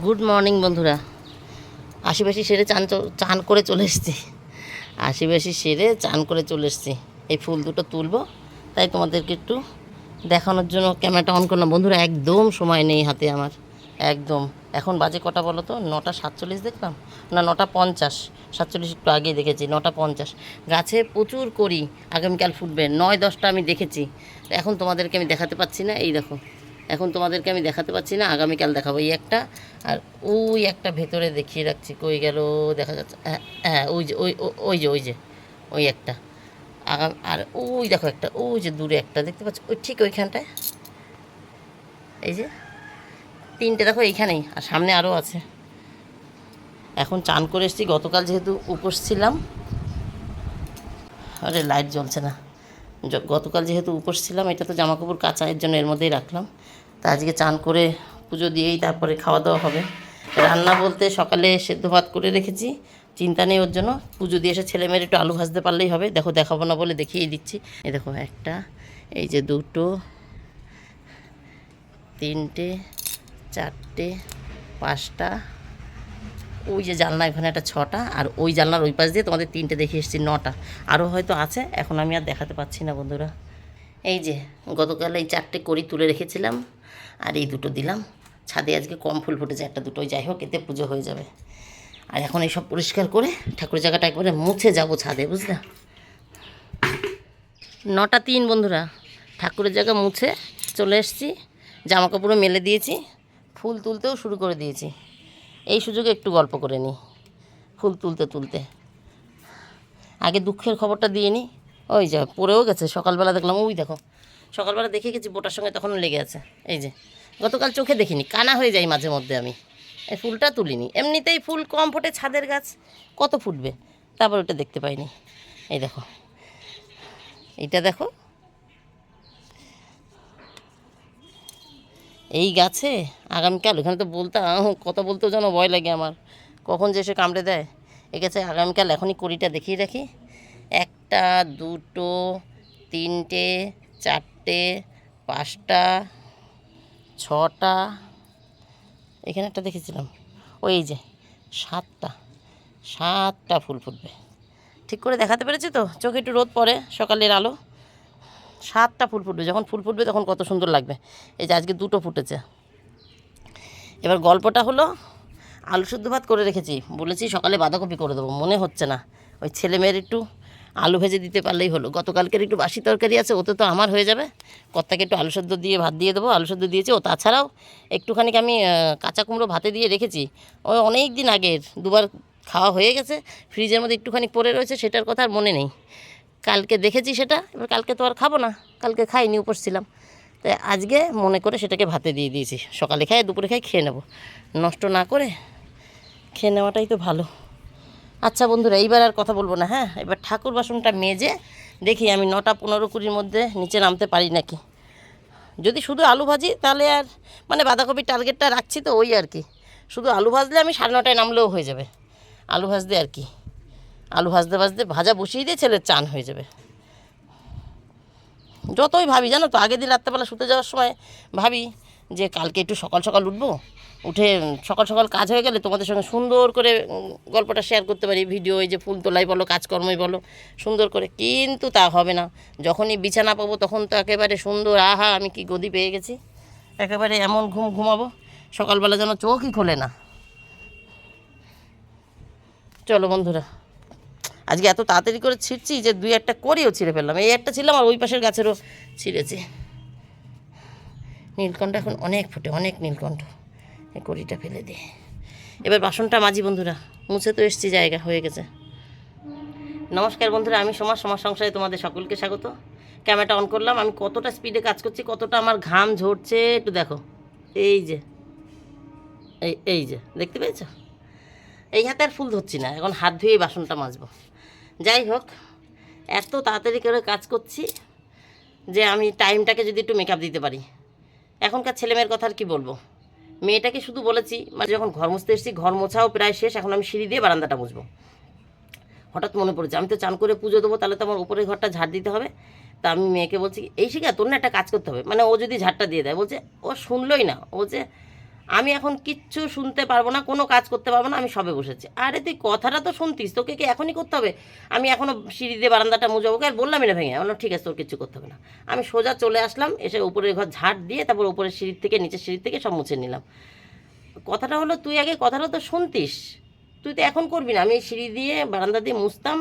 Good morning বন্ধুরা। আশিবাসি সেরে চান চান করে চলে এসেছি। আশিবাসি সেরে চান করে চলে এসেছি। এই ফুল দুটো তুলবো, তাই তোমাদেরকে একটু দেখানোর জন্য ক্যামেরাটা অন করলাম। বন্ধুরা, একদম সময় নেই হাতে আমার। একদম। এখন বাজে কটা বলো তো? নটা সাতচল্লিশ দেখলাম? না, নটা পঞ্চাশ। সাতচল্লিশ একটু আগে দেখেছি, নটা পঞ্চাশ। গাছে প্রচুর করি। আগামীকাল ফুটবে। নয়, দশটা আমি দেখেছি। এখন তোমাদেরকে আমি দেখাতে পাচ্ছি না। এই দেখো। এখন তোমাদেরকে আমি দেখাতে পাচ্ছি না, আগামীকাল দেখাবো এই একটা। আর ওই একটা ভেতরে দেখিয়ে রাখছি, কই গেল, দেখা যাচ্ছে হ্যাঁ হ্যাঁ ওই যে, ওই ওই যে ওই যে, ওই একটা। আগাম আর ওই দেখো একটা, ওই যে দূরে একটা, দেখতে পাচ্ছ? ওই ঠিক ওইখানটায়। এই যে, তিনটে দেখো এইখানেই, আর সামনে আরও আছে। এখন চান করে এসেছি, গতকাল যেহেতু উপোস ছিলাম। আরে, লাইট জ্বলছে না। গতকাল যেহেতু উপোস ছিলাম, এটা তো জামা কাপড় কাচা এর জন্য এর মধ্যেই রাখলাম। তা আজকে চান করে পুজো দিয়েই তারপরে খাওয়া দাওয়া হবে। রান্না বলতে সকালে সেদ্ধ ভাত করে রেখেছি, চিন্তা নেই ওর জন্য। পুজো দিয়ে এসে ছেলে মেয়ের একটু আলু ভাজতে পারলেই হবে। দেখো দেখাবো না বলে দেখিয়ে দিচ্ছি। এ দেখো একটা, এই যে দুটো, তিনটে, চারটে, পাঁচটা, ওই যে জানলা এখানে একটা ছটা, আর ওই জানলার ওই পাশ দিয়ে তোমাদের তিনটে দেখে এসেছি, নটা। আরও হয়তো আছে, এখন আমি আর দেখাতে পাচ্ছি না বন্ধুরা। এই যে গতকাল এই চারটে করি তুলে রেখেছিলাম। আর এই দুটো দিলাম। ছাদে আজকে কম ফুল ফুটেছে, একটা দুটোই যাই হোক, এতে পুজো হয়ে যাবে। আর এখন এইসব পরিষ্কার করে ঠাকুরের জায়গাটা একবারে মুছে যাব ছাদে, বুঝলে? নটা তিন, বন্ধুরা। ঠাকুরের জায়গা মুছে চলে এসেছি। জামা কাপড়ও মেলে দিয়েছি। ফুল তুলতেও শুরু করে দিয়েছি। এই সুযোগে একটু গল্প করে নিই, ফুল তুলতে তুলতে। আগে দুঃখের খবরটা দিয়ে নিই। ওই যা পড়েও গেছে, সকালবেলা দেখলাম, ওই দেখো সকালবেলা দেখে গেছি বোটার সঙ্গে তখন লেগে আছে। এই যে, গতকাল চোখে দেখিনি, কানা হয়ে যাই মাঝে মধ্যে আমি। এই ফুলটা তুলিনি। এমনিতেই ফুল কম ফোটে ছাদের গাছ, কত ফুটবে? তারপর ওটা দেখতে পাইনি। এই দেখো, এইটা দেখো। এই গাছে আগামীকাল, ওখানে তো বলতাম, কথা বলতেও যেন ভয় লাগে আমার। কখন যে সে কামড়ে দেয়। এই গাছে আগামীকাল এখনই কড়িটা দেখিয়ে রাখি। একটা, দুটো, তিনটে, চারটে পাঁচটা, ছটা, এখানে একটা দেখেছিলাম, ওই যে সাতটা সাতটা ফুল ফুটবে। ঠিক করে দেখাতে পেরেছি তো? চোখে একটু রোদ পড়ে, সকালের আলো। সাতটা ফুল ফুটবে, যখন ফুল ফুটবে তখন কত সুন্দর লাগবে। এই যে আজকে দুটো ফুটেছে। এবার গল্পটা হলো, আলু শুদ্ধ ভাত করে রেখেছি। বলেছি সকালে বাঁধাকপি করে দেবো, মনে হচ্ছে না। ওই ছেলে মেয়ের একটু আলু ভেজে দিতে পারলেই হলো। গতকালকের একটু বাসি তরকারি আছে, ওতে তো আমার হয়ে যাবে। কর্তাকে একটু আলু সেদ্ধ দিয়ে ভাত দিয়ে দেবো, আলু সেদ্ধ দিয়েছি। ও তাছাড়াও একটুখানি আমি কাঁচা কুমড়ো ভাতে দিয়ে রেখেছি। ওই অনেক দিন আগের, দুবার খাওয়া হয়ে গেছে। ফ্রিজের মধ্যে একটুখানি পড়ে রয়েছে, সেটার কথা আর মনে নেই। কালকে দেখেছি সেটা, এবার কালকে তো আর খাব না। কালকে খাইনি, উপোস ছিলাম। তাই আজকে মনে করে সেটাকে ভাতে দিয়ে দিয়েছি। সকালে খাই দুপুরে খাই, খেয়ে নেব। নষ্ট না করে, খেয়ে নেওয়াটাই তো ভালো। আচ্ছা বন্ধুরা, এইবার আর কথা বলব না হ্যাঁ? এবার ঠাকুর বাসনটা মেজে দেখি আমি নটা পনেরো কুড়ির মধ্যে নিচে নামতে পারি নাকি। যদি শুধু আলু ভাজি, তাহলে আর মানে বাঁধাকপির টার্গেটটা রাখছি তো, ওই আর কি। শুধু আলু ভাজলে আমি সাড়ে নটায় নামলেও হয়ে যাবে। আলু ভাজতে আর কি। আলু ভাজতে ভাজতে ভাজা বসিয়ে দিয়ে ছেলের চান হয়ে যাবে। যতই ভাবি, জানো তো, আগের দিন রাত্রেবেলা শুতে যাওয়ার সময় ভাবি যে কালকে একটু সকাল সকাল উঠবো উঠে সকাল সকাল কাজ হয়ে গেলে তোমাদের সঙ্গে সুন্দর করে গল্পটা শেয়ার করতে পারি। ভিডিও এই যে ফুল তোলাই বলো, কাজকর্মই বলো, সুন্দর করে। কিন্তু তা হবে না। যখনই বিছানা পাবো তখন তো একেবারে সুন্দর, আহা, আমি কি গদি পেয়ে গেছি। একেবারে এমন ঘুম ঘুমাবো, সকালবেলা যেন চোখই খোলে না। চলো বন্ধুরা, আজকে এত তাড়াতাড়ি করে ছিঁড়ছি যে দুই একটা করেও ছিঁড়ে ফেললাম। এই একটা ছিলাম আর ওই পাশের গাছেরও ছিঁড়েছি। নীলকণ্ঠ এখন অনেক ফোটে, অনেক নীলকণ্ঠ। কড়িটা ফেলে দিই এবার বাসনটা মাঝি বন্ধুরা, মুছে তো এসছি, জায়গা হয়ে গেছে। নমস্কার বন্ধুরা, আমি সমাজ সমাজ সংসারে তোমাদের সকলকে স্বাগত। ক্যামেরাটা অন করলাম, আমি কতটা স্পিডে কাজ করছি, কতটা আমার ঘাম ঝরছে, একটু দেখো। এই যে, এই এই যে, দেখতে পেয়েছ? এই হাতে আর ফুল ধরছি না, এখন হাত ধুয়েই বাসনটা মাজবো। যাই হোক, এত তাড়াতাড়ি করে কাজ করছি যে আমি টাইমটাকে যদি একটু মেকআপ দিতে পারি। এখনকার ছেলেমেয়ের কথা আর কি বলব? মেয়েটাকে শুধু বলেছি মানে যখন ঘর মুছতে এসেছি, ঘর মোছাও প্রায় শেষ, এখন আমি সিঁড়ি দিয়ে বারান্দাটা মুছবো। হঠাৎ মনে পড়েছে, আমি তো চান করে পুজো দেবো, তাহলে তো আমার উপরের ঘরটা ঝাড় দিতে হবে। তা আমি মেয়েকে বলছি, এই শিখা, তোর না একটা কাজ করতে হবে। মানে ও যদি ঝাড়টা দিয়ে দেয়, বলছে, ও শুনলোই না। ও বলছে আমি এখন কিচ্ছু শুনতে পারব না, কোনো কাজ করতে পারব না, আমি সবে বসেছি। আরে তুই কথাটা তো শুনতিস, তোকে কি এখনই করতে হবে? আমি এখনও সিঁড়ি দিয়ে বারান্দাটা মুজাবো আর বললাম না ভেঙে। বললাম, ঠিক আছে, তোর কিছু করতে হবে না। আমি সোজা চলে আসলাম, এসে উপরের ঘর ঝাড় দিয়ে তারপর উপরের সিঁড়ির থেকে, নিচের সিঁড়ির থেকে সব মুছে নিলাম। কথাটা হলো, তুই আগে কথাটা তো শুনতিস। তুই তো এখন করবি না। আমি সিঁড়ি দিয়ে বারান্দা দিয়ে মুছতাম,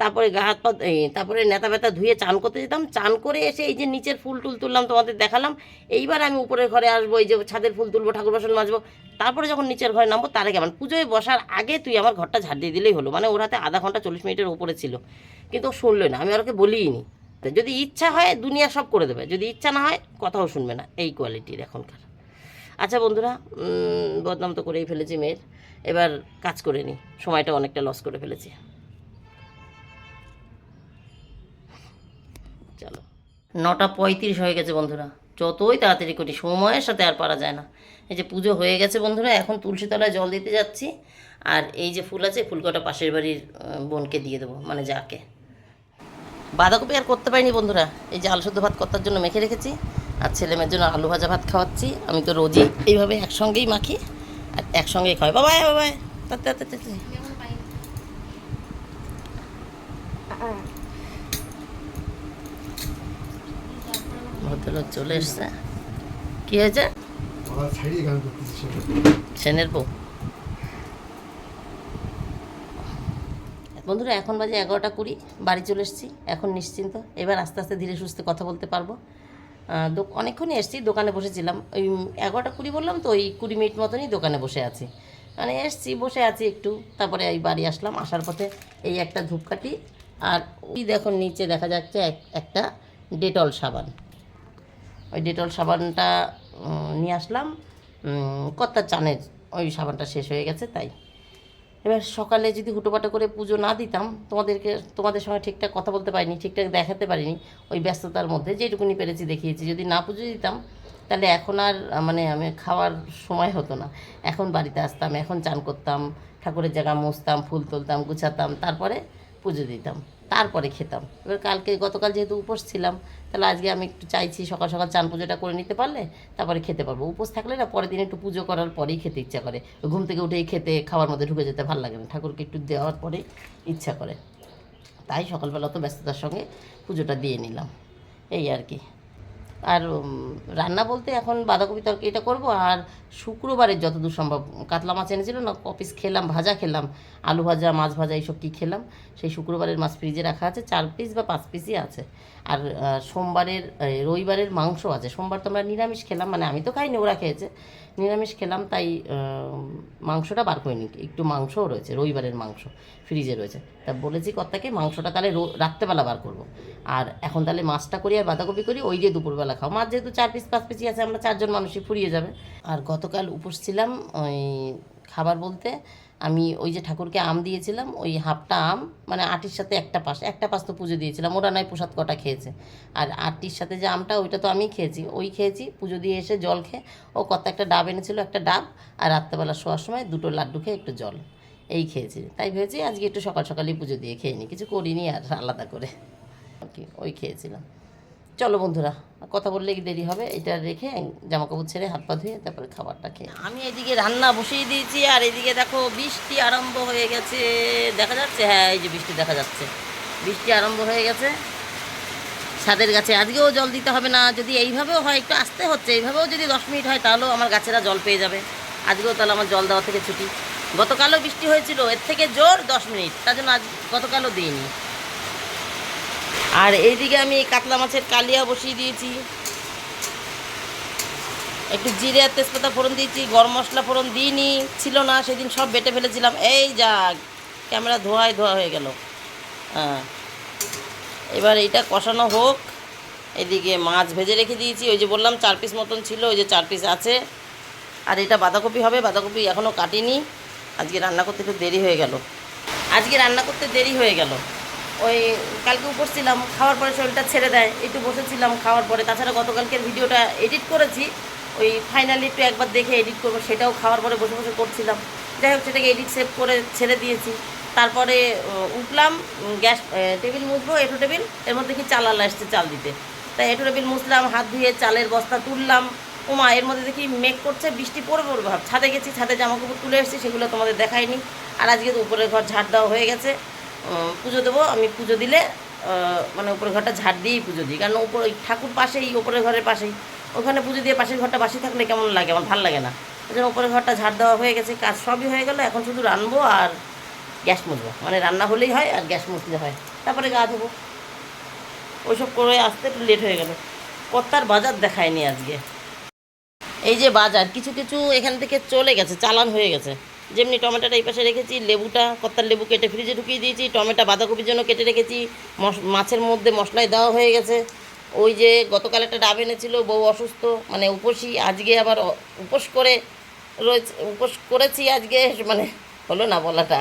তারপরে গা হাত পা তারপরে নেতা ব্যথা ধুয়ে চান করতে যেতাম। চান করে এসে এই যে নিচের ফুল টুল তুললাম, তোমাদের দেখালাম। এইবার আমি উপরের ঘরে আসব, এই যে ছাদের ফুল তুলবো, ঠাকুর বাসন মাজবো। তারপরে যখন নিচের ঘরে নামবো, তার আগে আমার পুজোয় বসার আগে তুই আমার ঘরটা ঝাড় দিয়ে দিলেই হলো। মানে ওর হাতে আধা ঘণ্টা চল্লিশ মিনিটের উপরে ছিল। কিন্তু ও শুনলো না, আমি ওকে বলিই নি তা যদি ইচ্ছা হয়, দুনিয়া সব করে দেবে। যদি ইচ্ছা না হয়, কথাও শুনবে না। এই কোয়ালিটির এখনকার। আচ্ছা বন্ধুরা বদনাম তো করেই ফেলেছি মেয়ের। এবার কাজ করে নি। সময়টা অনেকটা লস করে ফেলেছি। চলো। নটা পঁয়ত্রিশ হয়ে গেছে বন্ধুরা। যতই তাড়াতাড়ি করি, সময়ের সাথে আর পারা যায় না। এই যে পুজো হয়ে গেছে বন্ধুরা, এখন তুলসী তলায় জল দিতে যাচ্ছি। আর এই যে ফুল আছে ফুল কটা পাশের বাড়ির বোনকে দিয়ে দেবো মানে যাকে। বাঁধাকপি আর করতে পারিনি বন্ধুরা। এই যে আলু শুদ্ধ ভাত কর্তার জন্য মেখে রেখেছি। আর ছেলে মেয়ের জন্য আলু ভাজা ভাত খাওয়াচ্ছি। আমি তো রোজই এইভাবে একসঙ্গেই মাখি। একসঙ্গেই খাওয়াই বাবাই বাবা তাতে তাতে তাতে ভদ্রলোক চলে এসছে। কি হয়েছে। সেনের বউ। বন্ধুরা এখন বাজে এগারোটা কুড়ি বাড়ি চলে এসেছি এখন নিশ্চিন্ত। এবার আস্তে আস্তে ধীরে সুস্থে কথা বলতে পারব। অনেকক্ষণই এসেছি, দোকানে বসেছিলাম। ওই এগারোটা কুড়ি বললাম তো, ওই কুড়ি মিনিট মতনই দোকানে বসে আছি। মানে এসছি, বসে আছি একটু। তারপরে এই বাড়ি আসলাম, আসার পথে এই একটা ধূপকাঠি আর ওই দেখো নিচে দেখা যাচ্ছে এক- একটা ডেটল সাবান। ওই ডেটল সাবানটা নিয়ে আসলাম। কত্তার চানের ওই সাবানটা শেষ হয়ে গেছে, তাই। এবার সকালে যদি হুটোপাটো করে পুজো না দিতাম, তোমাদেরকে, তোমাদের সঙ্গে ঠিকঠাক কথা বলতে পারিনি, ঠিকঠাক দেখাতে পারিনি, ওই ব্যস্ততার মধ্যে যেটুকুনি পেরেছি দেখিয়েছি। যদি না পুজো দিতাম, তাহলে এখন আর মানে আমি খাওয়ার সময় হতো না। এখন বাড়িতে আসতাম, এখন চান করতাম, ঠাকুরের জায়গা মুছতাম, ফুল তুলতাম, গুছাতাম, তারপরে পুজো দিতাম। তারপরে খেতাম। এবার কালকে গতকাল যেহেতু উপোস ছিলাম, তাহলে আজকে আমি একটু চাইছি সকাল সকাল চান পুজোটা করে নিতে পারলে তারপরে খেতে পারব। উপোস থাকলে না পরের দিন একটু পুজো করার পরেই খেতে ইচ্ছা করে। ঘুম থেকে উঠেই খেতে, খাওয়ার মধ্যে ঢুকে যেতে ভালো লাগে না। ঠাকুরকে একটু দেওয়ার পরেই ইচ্ছা করে। তাই সকালবেলা তো ব্যস্ততার সঙ্গে পুজোটা দিয়ে নিলাম। এই আর কি। আর রান্না বলতে এখন বাঁধাকপি তরকারি এটা করব আর শুক্রবারের যতদূর সম্ভব, কাতলা মাছ এনেছিল না কপিস খেলাম, ভাজা খেলাম, আলু ভাজা, মাছ ভাজা এইসব কী খেলাম, সেই শুক্রবারের মাছ ফ্রিজে রাখা আছে, চার পিস বা পাঁচ পিসই আছে। আর সোমবারের রবিবারের মাংস আছে, সোমবার তো আমরা নিরামিষ খেলাম মানে আমি তো খাইনি, ওরা খেয়েছে। নিরামিষ খেলাম, তাই মাংসটা বার করে একটু মাংসও রয়েছে, রবিবারের মাংস ফ্রিজে রয়েছে। তা বলেছি কর্তাকে, মাংসটা তাহলে রাত্রেবেলা বার করব। আর এখন তাহলে মাছটা করি আর বাঁধাকপি করি, ওই যে দুপুরবেলা খাও। মাছ যেহেতু চার পিস পাঁচ পিসই আছে, আমরা চারজন মানুষই ফুরিয়ে যাবে। আর গতকাল উপোস ছিলাম ওই খাবার বলতে, আমি ওই যে ঠাকুরকে আম দিয়েছিলাম, ওই হাফটা আম মানে আটির সাথে একটা পাশ একটা পাশ তো পুজো দিয়েছিলাম, ওরা নয় প্রসাদ কটা খেয়েছে। আর আটির সাথে যে আমটা, ওইটা তো আমি খেয়েছি, ওই খেয়েছি, পুজো দিয়ে এসে জল খেয়ে, ও কত একটা ডাব এনেছিল, একটা ডাব, আর রাত্রেবেলা শোয়ার সময় দুটো লাড্ডু খেয়ে একটু জল, এই খেয়েছি। তাই ভেবেছি আজকে একটু সকাল সকালই পুজো দিয়ে খেয়ে নিই কিছু করিনি আর আলাদা করে ওকে ওই খেয়েছিলাম। চলো বন্ধুরা, কথা বললে কি দেরি হবে। এটা রেখে জামা কাপড় ছেড়ে হাত পা ধুয়ে তারপরে খাবারটা খেয়ে আমি এদিকে রান্না বসিয়ে দিয়েছি, আর এদিকে দেখো বৃষ্টি আরম্ভ হয়ে গেছে। দেখা যাচ্ছে? হ্যাঁ এই যে বৃষ্টি দেখা যাচ্ছে। বৃষ্টি আরম্ভ হয়ে গেছে। ছাদের গাছে আজকেও জল দিতে হবে না। যদি এইভাবেও হয়, একটু আসতে হচ্ছে। এইভাবেও যদি দশ মিনিট হয়, তাহলেও আমার গাছেরা জল পেয়ে যাবে। আজকেও তাহলে আমার জল দেওয়া থেকে ছুটি। গতকালও বৃষ্টি হয়েছিল। এর থেকে জোর দশ মিনিট। তার জন্য আজ গতকালও দিইনি। আর এইদিকে আমি কাতলা মাছের কালিয়া বসিয়ে দিয়েছি। একটু জিরে আর তেজপাতা ফোড়ন দিয়েছি, গরম মশলা ফোড়ন দিইনি, ছিল না, সেদিন সব বেটে ফেলেছিলাম। এই যা, ক্যামেরা ধোয়ায় ধোয়া হয়ে গেল। হ্যাঁ। এবার এইটা কষানো হোক। এদিকে মাছ ভেজে রেখে দিয়েছি, ওই যে বললাম চার পিস মতন ছিল, ওই যে চার পিস আছে। আর এটা বাঁধাকপি হবে, বাঁধাকপি এখনও কাটিনি। আজকে রান্না করতে একটু দেরি হয়ে গেল। আজকে রান্না করতে দেরি হয়ে গেল। ওই কালকে উপর ছিলাম, খাওয়ার পরে শরীরটা ছেড়ে দেয়, একটু বসেছিলাম খাওয়ার পরে। তাছাড়া গতকালকের ভিডিওটা এডিট করেছি, ওই ফাইনালি একটু একবার দেখে এডিট করব, সেটাও খাওয়ার পরে বসে বসে করছিলাম। যাই হোক, সেটাকে এডিট সেভ করে ছেড়ে দিয়েছি। তারপরে উঠলাম গ্যাস টেবিল মুছবো, এঁটো টেবিলের মধ্যে কি চাল আলা এসছে চাল দিতে। তাই এঁটো টেবিল মুছলাম, হাত ধুয়ে চালের বস্তা তুললাম। ওমা এর মধ্যে দেখি মেঘ করছে, বৃষ্টি পড়বে পড়বে ভাব, ছাদে গেছি, ছাদে জামা কাপড় তুলে এসেছি, সেগুলো তোমাদের দেখাইনি। আর আজকে তো উপরের ঘর ঝাড় দেওয়া হয়ে গেছে। পুজো দেবো, আমি পুজো দিলে মানে উপরের ঘরটা ঝাড় দিয়েই পুজো দিই। কারণ উপর ঠাকুর পাশেই, উপরের ঘরের পাশেই। ওখানে পুজো দিয়ে পাশের ঘরটা বাসি থাকলে কেমন লাগে? আমার ভালো লাগে না। ওই জন্য উপরের ঘরটা ঝাড় দেওয়া হয়ে গেছে, কাজ সবই হয়ে গেলো। এখন শুধু রানবো আর গ্যাস মুছবো। মানে রান্না হলেই হয় আর গ্যাস মুছলে হয়। তারপরে গা ধোবো। ওইসব করে আসতে একটু লেট হয়ে গেল। কত্তার বাজার দেখায়নি আজকে। এই যে বাজার, কিছু কিছু এখান থেকে চলে গেছে, চালান হয়ে গেছে। যেমনি টমেটোটা এই পাশে রেখেছি, লেবুটা, কত্তার লেবু কেটে ফ্রিজে ঢুকিয়ে দিয়েছি, টমেটো, বাঁধাকপির জন্য কেটে রেখেছি মাছের মধ্যে মশলায় দেওয়া হয়ে গেছে। ওই যে গতকাল একটা ডাব এনেছিল, বউ অসুস্থ মানে উপসী, আজকে আবার উপোস করে রয়েছে, উপোস করেছি আজকে মানে হলো না বলাটা।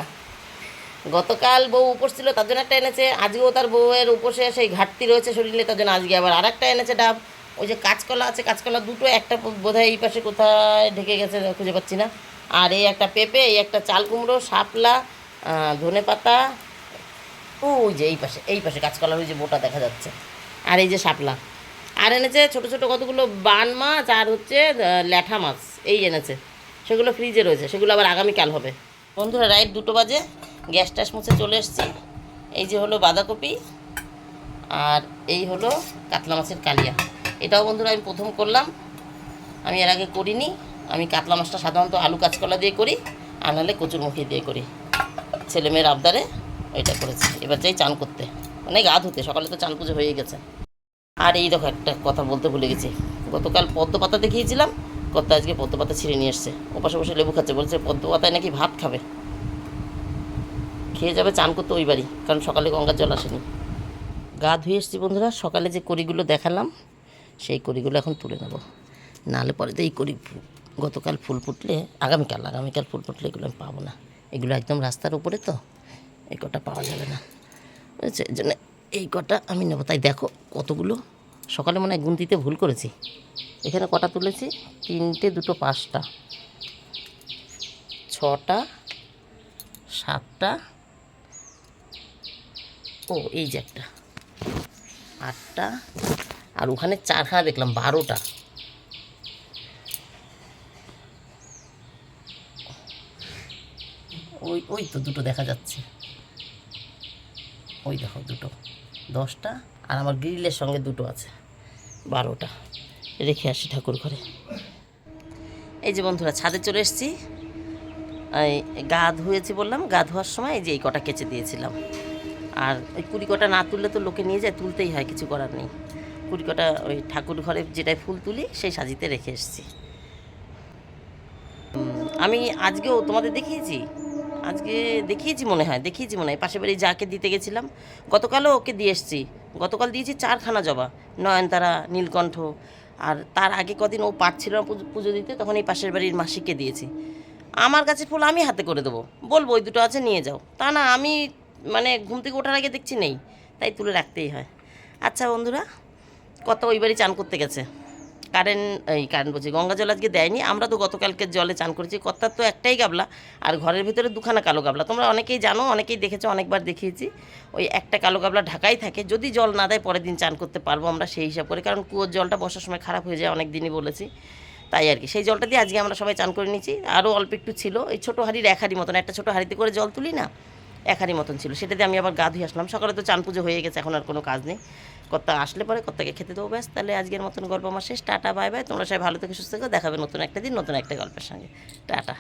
গতকাল বউ উপোস ছিল, তার জন্য একটা এনেছে, আজকেও তার বউয়ের উপোসে সেই ঘাটতি রয়েছে শরীরে, তার জন্য আজকে আবার আরেকটা এনেছে ডাব। ওই যে কাঁচকলা আছে, কাঁচকলা দুটো, একটা বোধহয় এই পাশে কোথায় ঢেকে গেছে, খুঁজে পাচ্ছি না। আর এই একটা পেঁপে, এই একটা চাল কুমড়ো, শাপলা ধনে পাতা। ওই যে এই পাশে এই পাশে কাঁচকলার ওই যে বোটা দেখা যাচ্ছে। আর এই যে শাপলা। আর এনেছে ছোট ছোট কতগুলো বান মাছ আর হচ্ছে ল্যাঠা মাছ। এই এনেছে। সেগুলো ফ্রিজে রয়েছে। সেগুলো আবার আগামীকাল হবে। বন্ধুরা, রাইট দুটো বাজে। গ্যাস ট্যাস মুছে চলে এসেছি। এই যে হলো বাঁধাকপি আর এই হলো কাতলা মাছের কালিয়া। এটাও বন্ধুরা আমি প্রথম করলাম। আমি এর আগে করিনি। আমি কাতলা মাছটা সাধারণত আলু কাঁচকলা দিয়ে করি, আর নাহলে কচুরমুখী দিয়ে করি। ছেলেমেয়ের আবদারে এটা করেছি। এবার যাই চান করতে। মানে গা ধুতে সকালে তো চান পুজো হয়ে গেছে। আর এই দেখো একটা কথা বলতে ভুলে গেছি। গতকাল পদ্ম পাতা দেখিয়েছিলাম কত আজকে পদ্ম পাতা ছিঁড়ে নিয়ে এসছে। ওপাশে বসে লেবু খাচ্ছে, বলছে পদ্ম পাতায় নাকি ভাত খাবে। খেয়ে যাবে, চান করতে ওই বাড়ি, কারণ সকালে গঙ্গার জল আসেনি। গা ধুয়ে এসছি বন্ধুরা, সকালে যে কড়িগুলো দেখালাম, সেই কড়িগুলো এখন তুলে নেব। নাহলে পরে তো এই কড়ি গতকাল ফুল ফুটলে, আগামীকাল আগামীকাল ফুল ফুটলে এগুলো আমি পাবো না। এগুলো একদম রাস্তার উপরে তো, এই কটা পাওয়া যাবে না। বুঝেছে? এই জন্য এই কটা আমি নেব। তাই দেখো কতগুলো। সকালে মনে হয় গুনতিতে ভুল করেছি। এখানে কটা তুলেছি? তিনটে, দুটো, পাঁচটা। ছটা, সাতটা, ও, এই যে একটা। আটটা। আর ওখানে চারখানা দেখলাম, বারোটা। ওই ওই তো দুটো দেখা যাচ্ছে। ওই দেখো দুটো। দশটা আর আমার গ্রিলের সঙ্গে দুটো আছে। বারোটা। রেখে আসি ঠাকুর ঘরে। এই যে বন্ধুরা, ছাদে চলে এসেছি। গা ধুয়েছি বললাম, গা ধোয়ার সময় এই যে এই কটা কেচে দিয়েছিলাম। আর ওই কুড়ি কটা না তুললে তো লোকে নিয়ে যায়, তুলতেই হয়, কিছু করার নেই। কুড়ি কটা ওই ঠাকুর ঘরে যেটায় ফুল তুলি, সেই সাজিতে রেখে এসেছি। আমি আজকেও তোমাদের দেখিয়েছি আজকে দেখিয়েছি মনে হয়, দেখিয়েছি মনে হয়। পাশের বাড়ি যাকে দিতে গেছিলাম, গতকালও ওকে দিয়ে এসেছি। গতকাল দিয়েছি চারখানা জবা, নয়নতারা, নীলকণ্ঠ। আর তার আগে কদিন ও পারছিল না পুজো- দিতে, তখন এই পাশের বাড়ির মাসিকে দিয়েছি। আমার কাছে ফুল আমি হাতে করে দেবো। বলব, ওই দুটো আছে, নিয়ে যাও। তা না, আমি মানে ঘুম থেকে ওঠার আগে দেখছি নেই, তাই তুলে রাখতেই হয়। আচ্ছা বন্ধুরা, কত ওই বাড়ি চান করতে গেছে। কারেন্ট, এই কারেন্ট বলছি, গঙ্গা জল আজকে দেয়নি, আমরা তো গতকালকে জলে চান করেছি, কর্তার তো একটাই গাবলা, আর ঘরের ভিতরে দুখানা কালো গাবলা। তোমরা অনেকেই জানো, অনেকেই দেখেছ, অনেকবার দেখিয়েছি, ওই একটা কালো গাবলা ঢাকাই থাকে, যদি জল না দেয় পরের দিন চান করতে পারব আমরা সেই হিসাব করে, কারণ কুয়োর জলটা বর্ষার সময় খারাপ হয়ে যায় অনেক দিনই বলেছি, তাই আর কি। সেই জলটা দিয়ে আজকে আমরা সবাই চান করে নিয়েছি, আরও অল্প একটু ছিল এই ছোটো হাঁড়ির এক হাঁড়ি মতন, একটা ছোটো হাঁড়িতে করে জল তুলি না এক হাঁড়ি মতন ছিল। সেটাতে আমি আবার গা ধুয়ে আসলাম। সকালে তো চান পুজো হয়ে গেছে, এখন আর কোনো কাজ নেই। কর্তা আসলে পরে কর্তাকে খেতে দেবো। ব্যাস, তাহলে আজকের মতন গল্প আমার শেষ। Tata, bye bye. তোমরা সবাই ভালো থেকে, সুস্থ থেকো। দেখাবে নতুন একটা দিন, নতুন একটা গল্পের সঙ্গে। টাটা।